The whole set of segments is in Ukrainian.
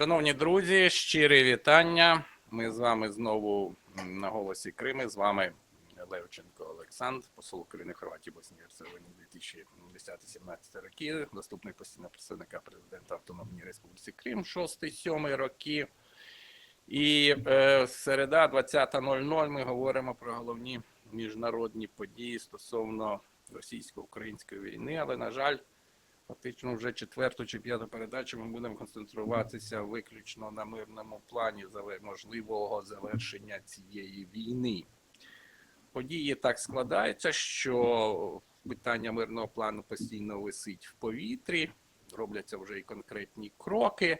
Шановні друзі, щирі вітання. Ми з вами знову на голосі Крими. З вами Левченко Олександр, посол України Хорватії Боснії Герцеговини 2010-17 роки, заступник постійного представника президента Автономної Республіки Крим 6-7 роки. І е, середа 20.00 ми говоримо про головні міжнародні події стосовно російсько-української війни, але, на жаль, Фактично, вже четверту чи п'яту передачу ми будемо концентруватися виключно на мирному плані можливого завершення цієї війни. Події так складаються, що питання мирного плану постійно висить в повітрі, робляться вже і конкретні кроки.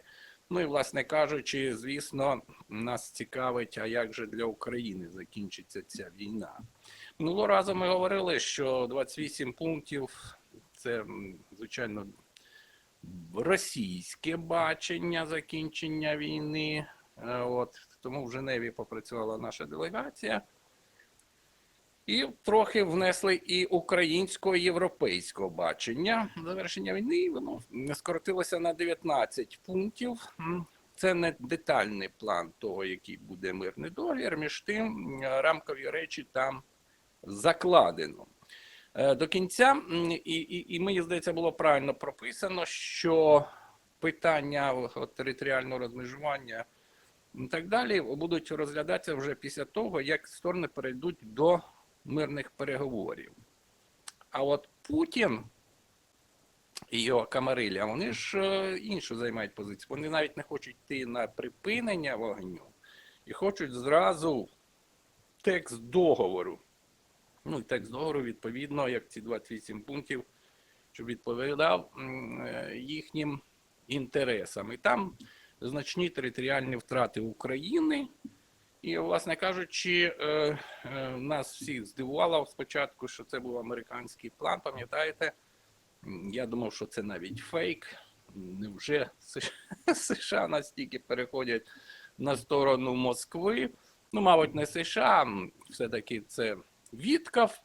Ну і, власне кажучи, звісно, нас цікавить, а як же для України закінчиться ця війна. Минулого разу ми говорили, що 28 пунктів це, звичайно, російське бачення закінчення війни. Е, От, тому в Женеві попрацювала наша делегація. І трохи внесли і українського європейського бачення завершення війни. і Воно скоротилося на 19 пунктів. Це не детальний план того, який буде мирний договір. Між тим, рамкові речі там закладено. Е, До кінця, і, і, і мені здається, було правильно прописано, що питання територіального розмежування і так далі будуть розглядатися вже після того, як сторони перейдуть до мирних переговорів. А от Путін і його камарилля, вони ж е, іншу займають позицію. Вони навіть не хочуть йти на припинення вогню і хочуть зразу текст договору. Ну, і текст договору, відповідно, як ці 28 пунктів, щоб відповідав е, їхнім інтересам. І там значні територіальні втрати України. І, власне кажучи, е, е, нас всіх здивувало спочатку, що це був американський план. Пам'ятаєте? Я думав, що це навіть фейк. Невже США, США настільки переходять на сторону Москви? Ну, мабуть, не США, все-таки це Вітков,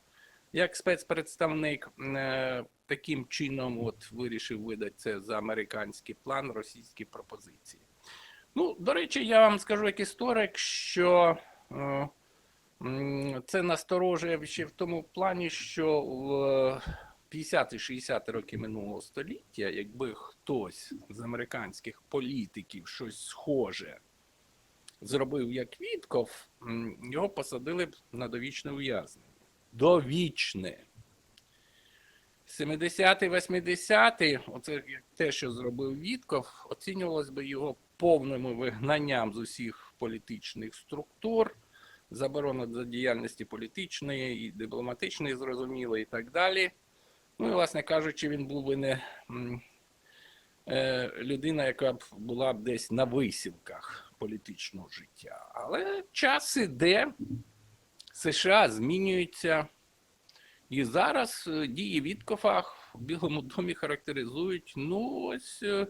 як спецпредставник, е, таким чином от вирішив видати це за американський план, російські пропозиції. Ну, до речі, я вам скажу як історик, що е, це насторожує ще в тому плані, що в 50-60 роки минулого століття, якби хтось з американських політиків щось схоже зробив як Вітков, його посадили б на довічне ув'язнення. Довічне. 70-ті, 80-ті, оце те, що зробив Вітков, оцінювалось би його повним вигнанням з усіх політичних структур, заборона до діяльності політичної і дипломатичної, зрозуміло, і так далі. Ну і, власне кажучи, він був би не людина, яка б була б десь на висілках політичного життя. Але час іде, США змінюються. І зараз е, дії Віткофа в Білому домі характеризують. Ну, ось е,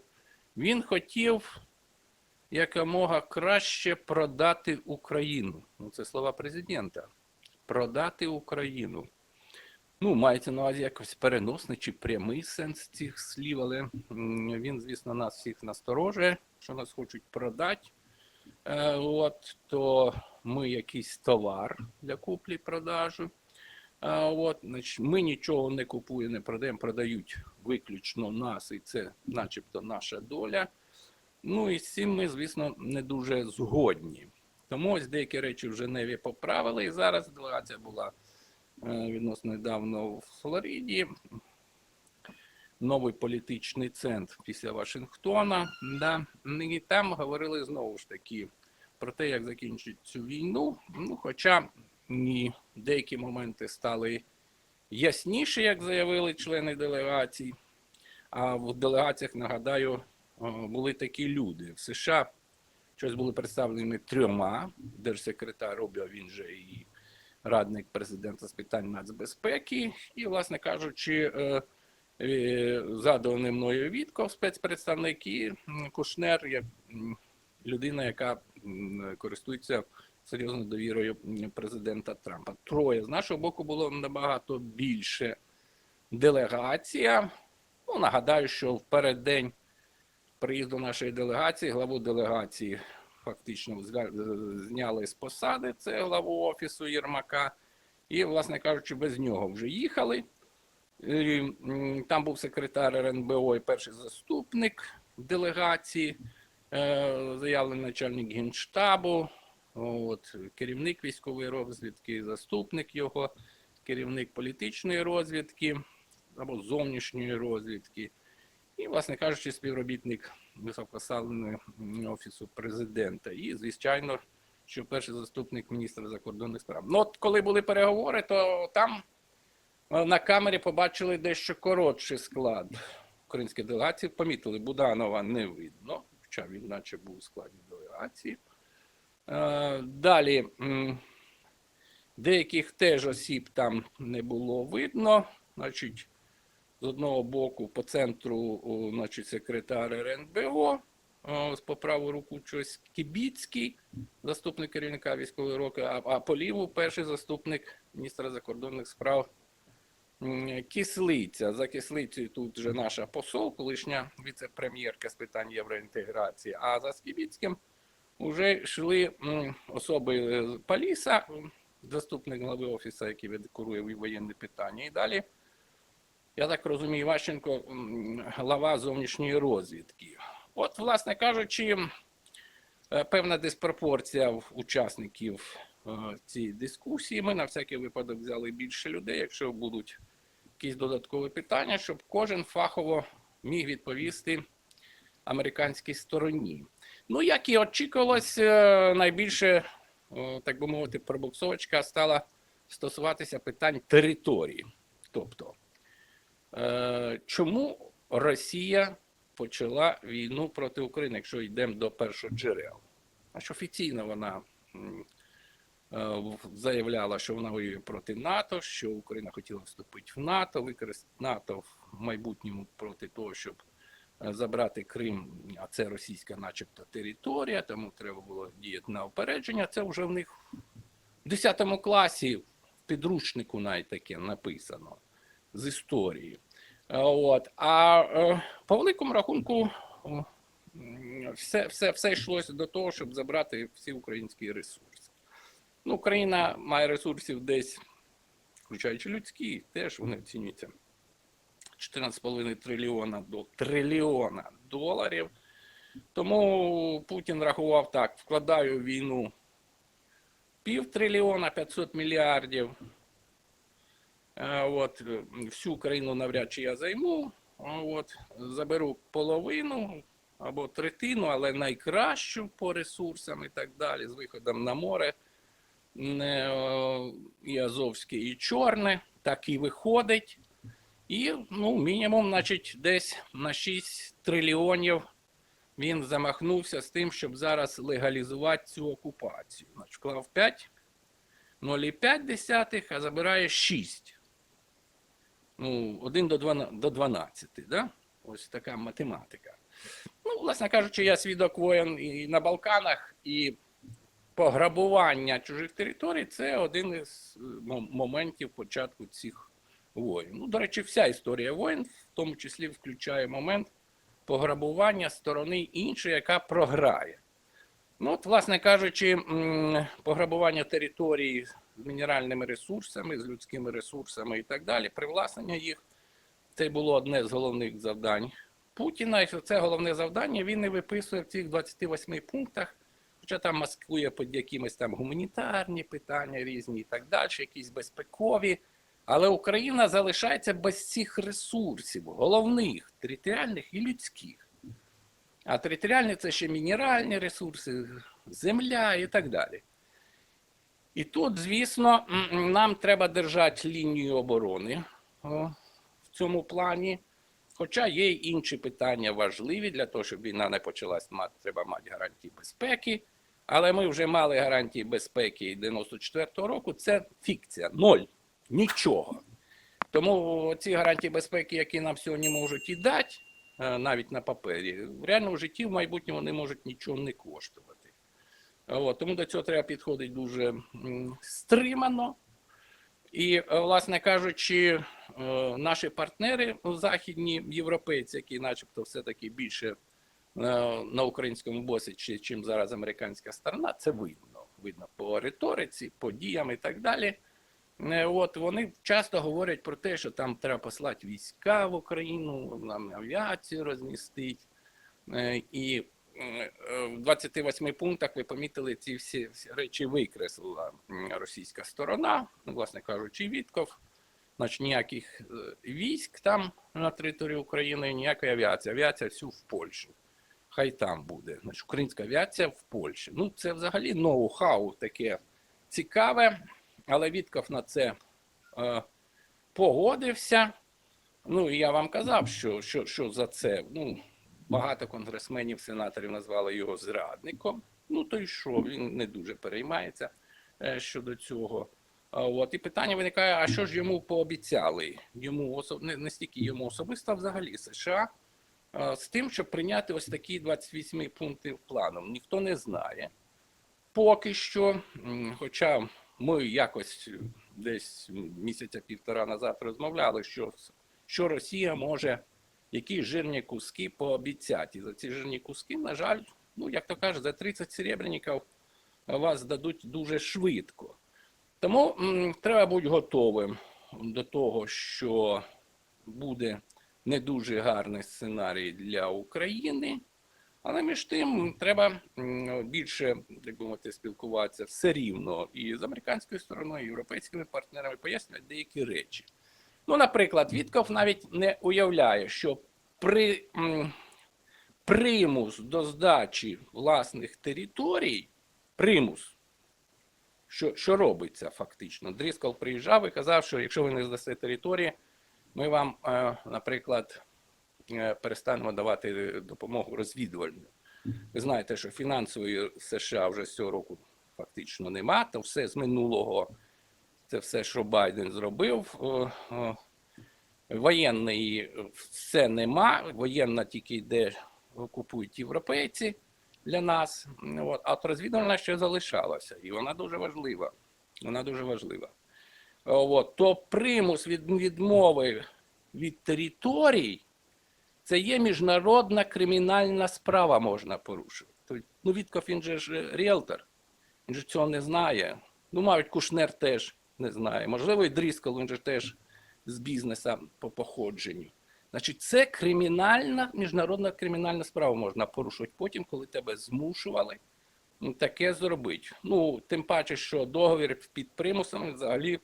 він хотів якомога краще продати Україну. Ну, це слова президента. Продати Україну. Ну, мається на увазі якось переносний чи прямий сенс цих слів, але він, звісно, нас всіх насторожує, що нас хочуть продати. Е, от, то ми якийсь товар для куплі-продажу. А, от, значить, ми нічого не купуємо, не продаємо, продають виключно нас, і це начебто наша доля. Ну і з цим ми, звісно, не дуже згодні. Тому ось деякі речі в Женеві поправили. І зараз делегація була е, відносно недавно в Флориді. Новий політичний центр після Вашингтона. Да. І там говорили знову ж таки про те, як закінчить цю війну. Ну, хоча і деякі моменти стали ясніші, як заявили члени делегацій. А в делегаціях, нагадаю, були такі люди. В США щось були представлені трьома. Держсекретар Рубіо, він же і радник президента з питань нацбезпеки. І, власне кажучи, е, е, заданий мною Вітков, спецпредставник, і Кушнер, як людина, яка користується серйозною довірою президента Трампа. Троє з нашого боку було набагато більше делегація. Ну, нагадаю, що в переддень приїзду нашої делегації, главу делегації фактично зняли з посади, це главу офісу Єрмака. І, власне кажучи, без нього вже їхали. І, Там був секретар РНБО і перший заступник делегації, е, заявлений начальник генштабу, от, керівник військової розвідки, заступник його, керівник політичної розвідки або зовнішньої розвідки. І, власне кажучи, співробітник високопосадженого офісу президента. І, звичайно, що перший заступник міністра закордонних справ. Ну, от коли були переговори, то там е, на камері побачили дещо коротший склад української делегації. Помітили, Буданова не видно, хоча він наче був у складі делегації. Е, Далі деяких теж осіб там не було видно. Значить, з одного боку по центру, значить, секретар РНБО, по праву руку щось Кібіцький, заступник керівника військової роки, а, а по ліву перший заступник міністра закордонних справ Кислиця. За кислицею тут вже наша посол, колишня віце-прем'єрка з питань євроінтеграції. А за Скібіцьким вже йшли особи е, Паліса, заступник глави офісу, який веде воєнні питання. І далі я так розумію, Ващенко глава зовнішньої розвідки. От, власне кажучи, е, певна диспропорція в учасників е, цієї дискусії. Ми на всякий випадок взяли більше людей, якщо будуть якісь додаткові питання, щоб кожен фахово міг відповісти американській стороні. Ну, як і очікувалось, е, найбільше, так би мовити, пробуксовочка стала стосуватися питань території. Тобто, Чому Росія почала війну проти України, якщо йдемо до першоджерел? Аж офіційно вона е, заявляла, що вона воює проти НАТО, що Україна хотіла вступити в НАТО, використати НАТО в майбутньому проти того, щоб е, забрати Крим, а це російська, начебто, територія, тому треба було діяти на опередження. Це вже в них в 10 класі в підручнику навіть таке написано з історії. Е, От. А е, по великому рахунку все, все, все йшлося до того, щоб забрати всі українські ресурси. Ну, Україна має ресурсів десь, включаючи людські, теж вони оцінюються 14,5 трильйона, до, трильйона доларів. Тому Путін рахував так: вкладаю війну пів трильйона 500 мільярдів. От, всю країну навряд чи я займу. От, заберу половину або третину, але найкращу по ресурсам і так далі, з виходом на море. Е, І Азовське, і Чорне. Так і виходить. І ну, мінімум, значить, десь на 6 трильйонів він замахнувся з тим, щоб зараз легалізувати цю окупацію. Значить, вклав 5, 0,5, а забирає 6 ну, 1 до 12, до 12 да? Ось така математика. Ну, власне кажучи, я свідок воєн і на Балканах, і пограбування чужих територій це один із е, моментів початку цих воєн. Ну, до речі, вся історія воєн, в тому числі включає момент пограбування сторони іншої, яка програє. Ну, от, власне кажучи, пограбування території з мінеральними ресурсами, з людськими ресурсами і так далі, привласнення їх, це було одне з головних завдань Путіна. І це головне завдання він і виписує в цих 28 пунктах, хоча там маскує під якимись там гуманітарні питання різні і так далі, якісь безпекові. Але Україна залишається без цих ресурсів, головних, територіальних і людських. А територіальні це ще мінеральні ресурси, земля і так далі. І тут, звісно, нам треба держати лінію оборони в цьому плані. Хоча є й інші питання важливі для того, щоб війна не почалась, мати, треба мати гарантії безпеки. Але ми вже мали гарантії безпеки 94-го року. Це фікція, ноль, нічого. Тому ці гарантії безпеки, які нам сьогодні можуть і дати, е, навіть на папері, в реальному житті в майбутньому вони можуть нічого не коштувати. От, тому до цього треба підходити дуже стримано. І, е, власне кажучи, е, наші партнери західні європейці, які начебто все-таки більше на українському боці, чи чим зараз американська сторона, це видно. Видно по риториці, по діям і так далі. Е, От вони часто говорять про те, що там треба послати війська в Україну, нам авіацію розмістити. Е, І е, е, в 28 пунктах ви помітили ці всі речі викреслила російська сторона, ну, власне кажучи, Вітков. Значить, ніяких е, військ там на території України, ніякої авіації. Авіація всю в Польщу. Хай там буде. Значить, українська авіація в Польщі. Ну, це взагалі ноу-хау таке цікаве, але Вітков на це е, погодився. Ну, і я вам казав, що, що, що за це. Ну, багато конгресменів, сенаторів назвали його зрадником. Ну, то й що, він не дуже переймається е, щодо цього. От і питання виникає: а що ж йому пообіцяли? Йому осо... не, не стільки йому особисто, а взагалі США з тим, щоб прийняти ось такі 28 пункти плану. Ніхто не знає. Поки що, хоча ми якось десь місяця півтора назад розмовляли, що, що Росія може які жирні куски пообіцяти. І за ці жирні куски, на жаль, ну як то кажуть, за 30 серебряників вас дадуть дуже швидко. Тому м, треба бути готовим до того, що буде не дуже гарний сценарій для України. Але між тим треба більше, як би мовити, спілкуватися все рівно і з американською стороною, і європейськими партнерами, пояснювати деякі речі. Ну, наприклад, Вітков навіть не уявляє, що при м, примус до здачі власних територій, примус, що, що робиться фактично. Дріскал приїжджав і казав, що якщо ви не здасте території, ми вам, е, наприклад, е, перестанемо давати допомогу розвідувальну. Ви знаєте, що фінансової США вже цього року фактично нема, то все з минулого, це все, що Байден зробив. е, е, Воєнної все нема, воєнна тільки йде, купують європейці для нас. От, а от розвідувальна ще залишалася, і вона дуже важлива. Вона дуже важлива. От, то примус від відмови від територій це є міжнародна кримінальна справа, можна. Тобто, Ну, Вітков, він же ж ріелтор, він же цього не знає. Ну, мабуть, Кушнер теж не знає. Можливо, і Дріскал, він же теж з бізнеса по походженню. Значить, це кримінальна, міжнародна кримінальна справа можна порушувати потім, коли тебе змушували таке зробити. Ну, тим паче, що договір під примусом взагалі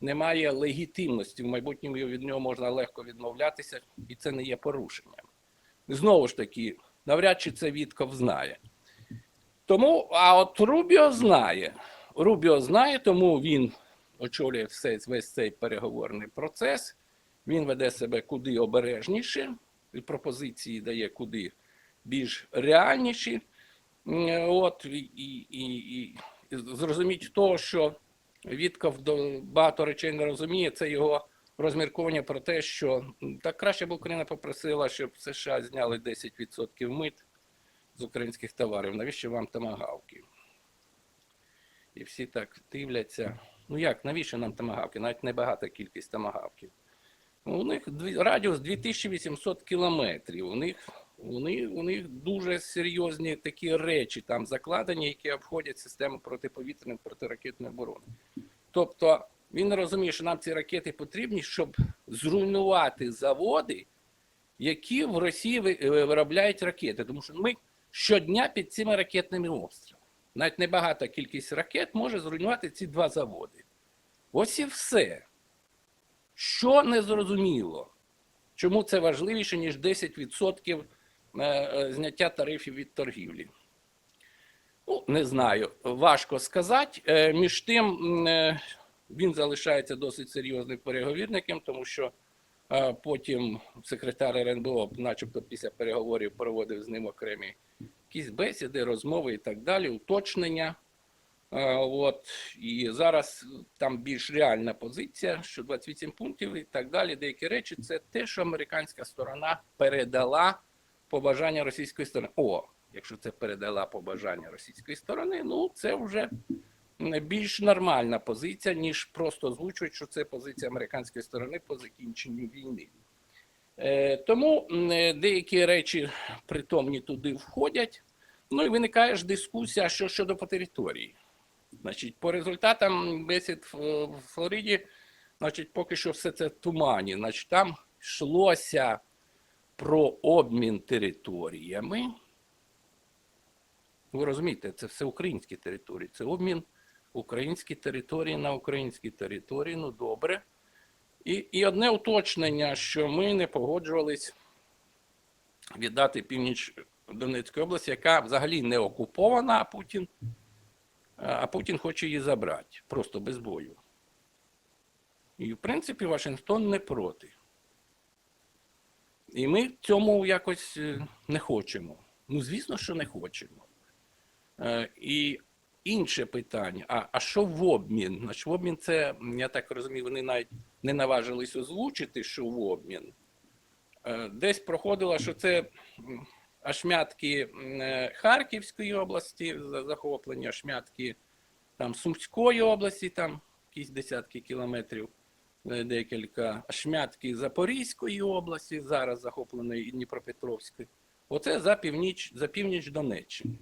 не має легітимності. В майбутньому від нього можна легко відмовлятися, і це не є порушенням. Знову ж таки, навряд чи це Вітков знає. Тому, а от Рубіо знає. Рубіо знає, тому він очолює все, весь цей переговорний процес. Він веде себе куди обережніше, і пропозиції дає куди більш реальніші. От, і, і, і, і зрозуміть того, що Вітков багато речей не розуміє, це його розмірковання про те, що так краще б Україна попросила, щоб США зняли 10% мит з українських товарів. Навіщо вам томагавки? І всі так дивляться. Ну як, навіщо нам томагавки? Навіть небагата кількість томагавків. У них радіус 2800 кілометрів. У них, у, них, у них дуже серйозні такі речі там закладені, які обходять систему протиповітряної протиракетної оборони. Тобто він розуміє, що нам ці ракети потрібні, щоб зруйнувати заводи, які в Росії е, виробляють ракети. Тому що ми щодня під цими ракетними обстрілами. Навіть небагата кількість ракет може зруйнувати ці два заводи. Ось і все. Що не зрозуміло? Чому це важливіше, ніж 10% е, е, зняття тарифів від торгівлі? Ну, не знаю, важко сказати. Е, Між тим, він залишається досить серйозним переговірником, тому що потім секретар РНБО, начебто після переговорів, проводив з ним окремі якісь бесіди, розмови і так далі, уточнення. Е, От і зараз там більш реальна позиція, що 28 пунктів і так далі. Деякі речі це те, що американська сторона передала побажання російської сторони. О, якщо це передала побажання російської сторони, ну це вже більш нормальна позиція, ніж просто озвучують, що це позиція американської сторони по закінченню війни. Е, Тому е, деякі речі притомні туди входять. Ну і виникає ж дискусія, що щодо по території. Значить, по результатам бесід в Флориді, значить, поки що все це в тумані. Значить, там йшлося про обмін територіями. Ви розумієте, це все українські території. Це обмін українські території на українські території. Ну добре. І, і одне уточнення, що ми не погоджувались віддати північ Донецької області, яка взагалі не окупована, а Путін, а Путін хоче її забрати просто без бою. І, в принципі, Вашингтон не проти. І ми цьому якось е, не хочемо. Ну, звісно, що не хочемо. Е, І інше питання: а, а що в обмін? Значить, в обмін це, я так розумію, вони навіть не наважились озвучити, що в обмін. Е, Десь проходило, що це м, е, Харківської області, за- захоплення ошмятки там, Сумської області, там якісь десятки кілометрів, е, декілька ошмятки Запорізької області, зараз захопленої Дніпропетровської. Оце за північ, за північ Донеччини.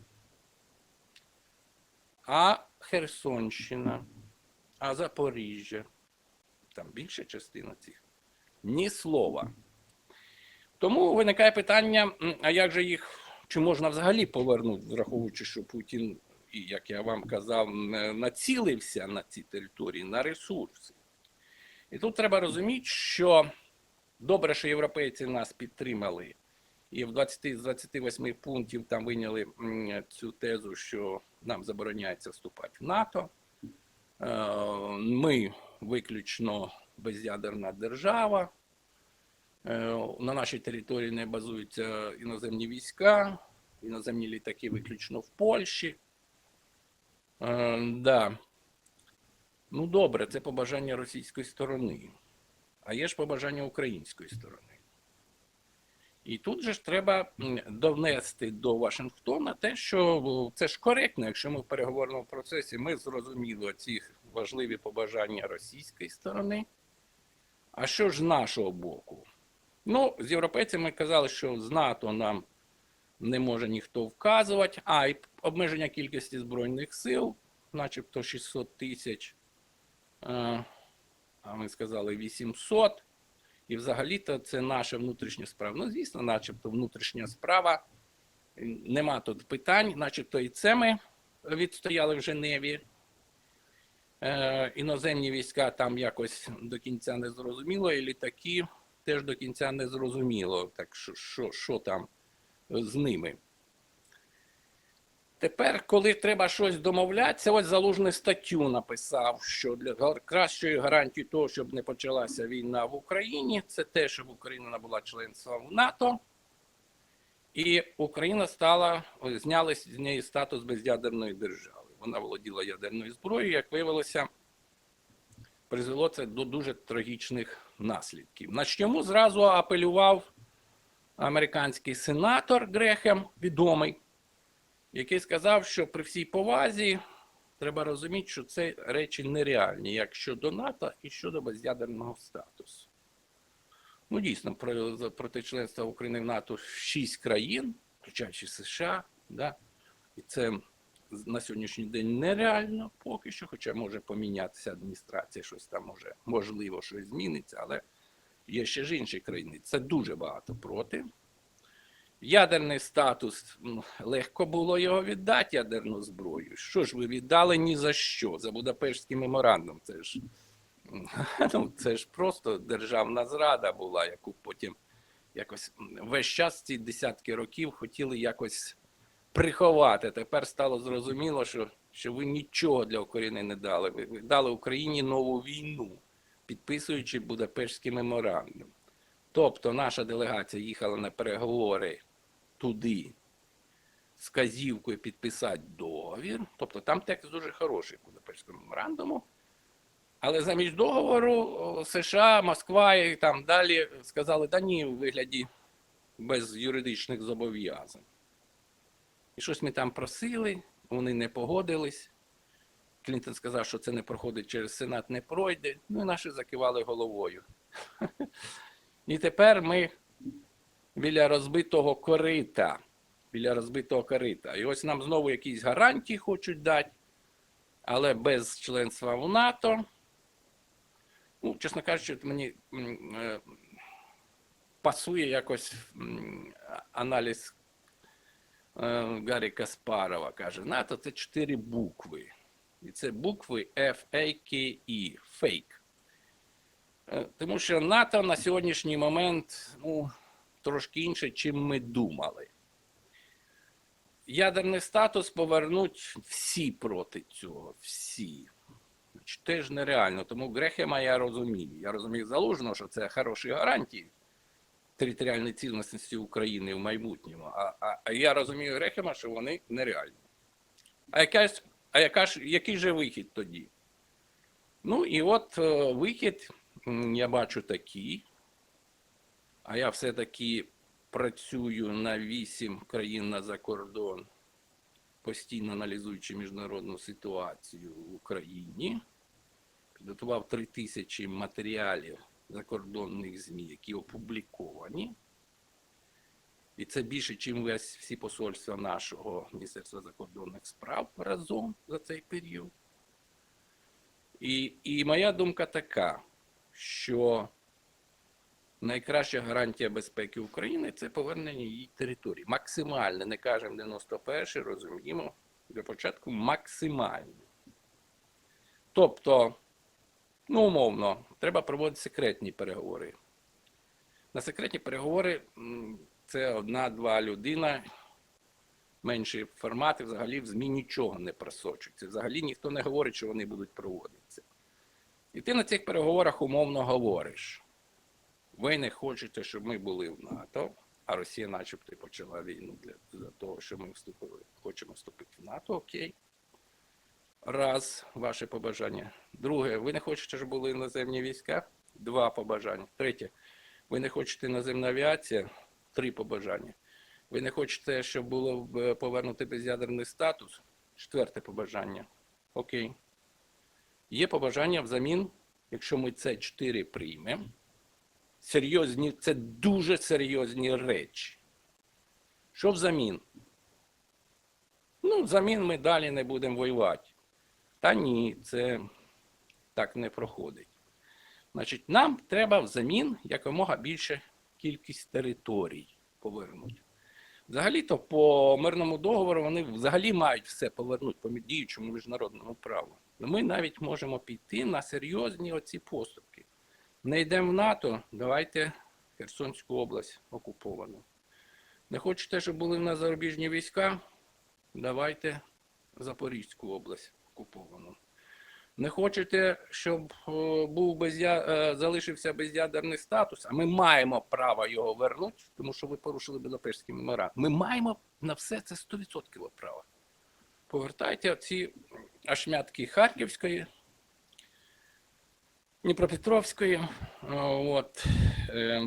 А Херсонщина, а Запоріжжя, там більша частина цих. Ні слова. Тому виникає питання: а як же їх, чи можна взагалі повернути, враховуючи, що Путін, і як я вам казав, націлився на ці території, на ресурси. І тут треба розуміти, що добре, що європейці нас підтримали. І в 20 з 28 пунктів там вийняли цю тезу, що нам забороняється вступати в НАТО. Е, Ми виключно безядерна держава. Е, На нашій території не базуються іноземні війська, іноземні літаки виключно в Польщі. Е, да. Ну добре, це побажання російської сторони. А є ж побажання української сторони. І тут же ж треба донести до Вашингтона те, що це ж коректно, якщо ми в переговорному процесі ми зрозуміли ці важливі побажання російської сторони. А що ж з нашого боку? Ну, з європейцями казали, що з НАТО нам не може ніхто вказувати, а і обмеження кількості збройних сил, начебто 600 тисяч, е, а ми сказали 800. І взагалі-то це наша внутрішня справа. Ну, звісно, начебто внутрішня справа. Нема тут питань, начебто і це ми відстояли в Женеві. Е, іноземні війська там якось до кінця не зрозуміло, і літаки теж до кінця не зрозуміло. Так що, що, що там з ними? Тепер, коли треба щось домовлятися, ось залужний статтю написав, що для кращої гарантії того, щоб не почалася війна в Україні, це те, щоб Україна набула членства в НАТО, і Україна стала зняли з неї статус безядерної держави. Вона володіла ядерною зброєю, як виявилося, призвело це до дуже трагічних наслідків. На чому зразу апелював американський сенатор Грехем, відомий який сказав, що при всій повазі треба розуміти, що це речі нереальні, як щодо НАТО і щодо безядерного статусу. Ну, дійсно, про, проти членства України в НАТО шість країн, включаючи США, да? і це на сьогоднішній день нереально поки що, хоча може помінятися адміністрація, щось там може, можливо, щось зміниться, але є ще ж інші країни. Це дуже багато проти. Ядерний статус легко було його віддати ядерну зброю. Що ж ви віддали ні за що? За Будапештський меморандум. Це ж ну, це ж просто державна зрада була, яку потім якось весь час ці десятки років хотіли якось приховати. Тепер стало зрозуміло, що, що ви нічого для України не дали. Ви, ви дали Україні нову війну, підписуючи Будапештський меморандум. Тобто наша делегація їхала на переговори туди з казівкою підписати договір. Тобто там текст дуже хороший Будапештського меморандуму. Але замість договору США, Москва і там далі сказали, да ні, у вигляді без юридичних зобов'язань. І щось ми там просили, вони не погодились. Клінтон сказав, що це не проходить через Сенат, не пройде. Ну і наші закивали головою. І тепер ми біля розбитого корита. Біля розбитого корита. І ось нам знову якісь гарантії хочуть дати, але без членства в НАТО. Ну, чесно кажучи, мені е, пасує якось аналіз е, Гаррі Каспарова. Каже, НАТО це чотири букви. І це букви F, A, K, E. Фейк. Тому що НАТО на сьогоднішній момент ну, трошки інше, чим ми думали. Ядерний статус повернуть всі проти цього. Всі. Теж нереально. Тому Грехема я розумію. Я розумію залужно, що це хороші гарантії територіальної цілісності України в майбутньому. А, а, а я розумію Грехема, що вони нереальні. А, якась, а яка ж, який же вихід тоді? Ну і от е, вихід я бачу такий. А я все-таки працюю на вісім країн на закордон, постійно аналізуючи міжнародну ситуацію в Україні. Підготував три тисячі матеріалів закордонних ЗМІ, які опубліковані. І це більше, ніж весь всі посольства нашого Міністерства закордонних справ разом за цей період. І, і моя думка така, що найкраща гарантія безпеки України це повернення її території. Максимальне, не кажемо 91, розуміємо, для початку максимальне. Тобто, ну, умовно, треба проводити секретні переговори. На секретні переговори це одна-два людина, менші формати, взагалі в ЗМІ нічого не просочується. Взагалі ніхто не говорить, що вони будуть проводитися. І ти на цих переговорах умовно говориш. Ви не хочете, щоб ми були в НАТО, а Росія, начебто, почала війну для, для того, щоб ми вступили, хочемо вступити в НАТО, окей. Раз, ваше побажання. Друге, ви не хочете, щоб були іноземні війська? Два побажання. Третє, ви не хочете наземна авіація? Три побажання. Ви не хочете, щоб було е, повернути безядерний статус? Четверте побажання. Окей. Є побажання взамін, якщо ми це чотири приймемо. Серйозні, це дуже серйозні речі. Що взамін? Ну, взамін ми далі не будемо воювати. Та ні, це так не проходить. Значить, нам треба взамін якомога більше кількість територій повернути. Взагалі-то по мирному договору вони взагалі мають все повернути по діючому міжнародному праву. Ми навіть можемо піти на серйозні оці поступки. Не йдемо в НАТО, давайте Херсонську область окуповану. Не хочете, щоб були в нас зарубіжні війська? Давайте Запорізьку область окуповану. Не хочете, щоб е, був безя... е, залишився безядерний статус, а ми маємо право його вернути, тому що ви порушили Будапештський меморандум. Ми маємо на все це 100% право. Повертайте ці ашмятки Харківської, Дніпропетровської, от, е,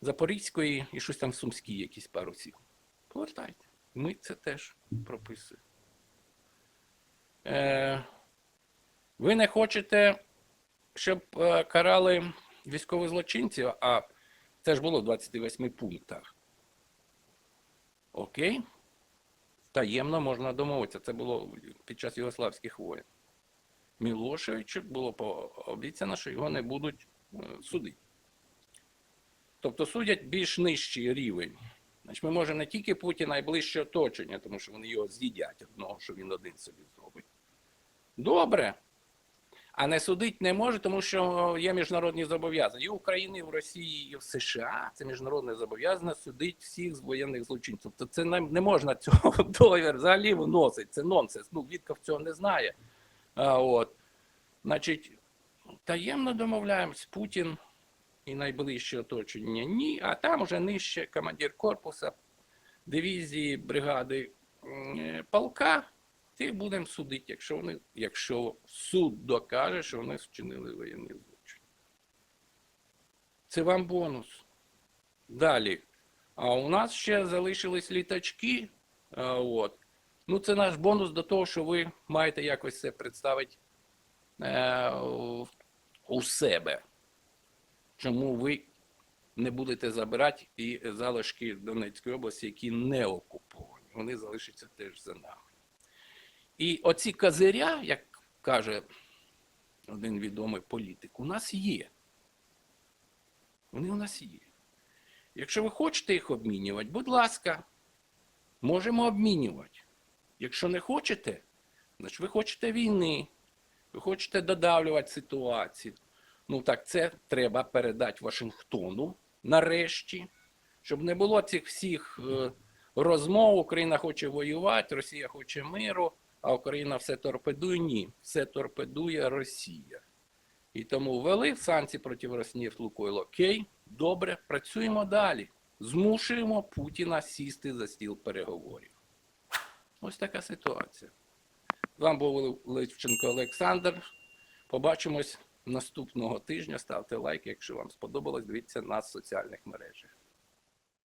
Запорізької і щось там Сумські якісь пару сіл. Повертайте. Ми це теж прописуємо. Е, ви не хочете, щоб е, карали військових злочинців, а це ж було в 28 пунктах. Окей. Таємно можна домовитися. Це було під час Югославських воєн. Мілошевичу було обіцяно, що його не будуть е, судити. Тобто судять більш нижчий рівень. Значить, ми можемо не тільки Путіна і ближче оточення, тому що вони його з'їдять одного, що він один собі зробить. Добре. А не судить не може, тому що є міжнародні зобов'язання. І в Україні, і в Росії, і в США це міжнародне зобов'язання судить всіх з воєнних злочинців. Тобто це не, можна цього договір взагалі вносити. Це нонсенс. Ну, Вітков цього не знає. А, от. Значить, таємно домовляємось, Путін і найближче оточення ні, а там уже нижче командир корпуса, дивізії, бригади е, полка. Тих будемо судити, якщо вони, якщо суд докаже, що вони вчинили воєнний злочин. Це вам бонус. Далі. А у нас ще залишились літачки. А, от. Ну, це наш бонус до того, що ви маєте якось це представити е, у- себе. Чому ви не будете забирати і залишки Донецької області, які не окуповані. Вони залишаться теж за нами. І оці козиря, як каже один відомий політик, у нас є. Вони у нас є. Якщо ви хочете їх обмінювати, будь ласка, можемо обмінювати. Якщо не хочете, значить ви хочете війни, ви хочете додавлювати ситуацію. Ну так це треба передати Вашингтону нарешті, щоб не було цих всіх е, розмов. Україна хоче воювати, Росія хоче миру, а Україна все торпедує. Ні, все торпедує Росія. І тому ввели санкції проти Росії Лукойл. Окей, добре, працюємо далі. Змушуємо Путіна сісти за стіл переговорів. Ось така ситуація. З вами був Левченко Олександр. Побачимось наступного тижня. Ставте лайк, якщо вам сподобалось. Дивіться нас в соціальних мережах.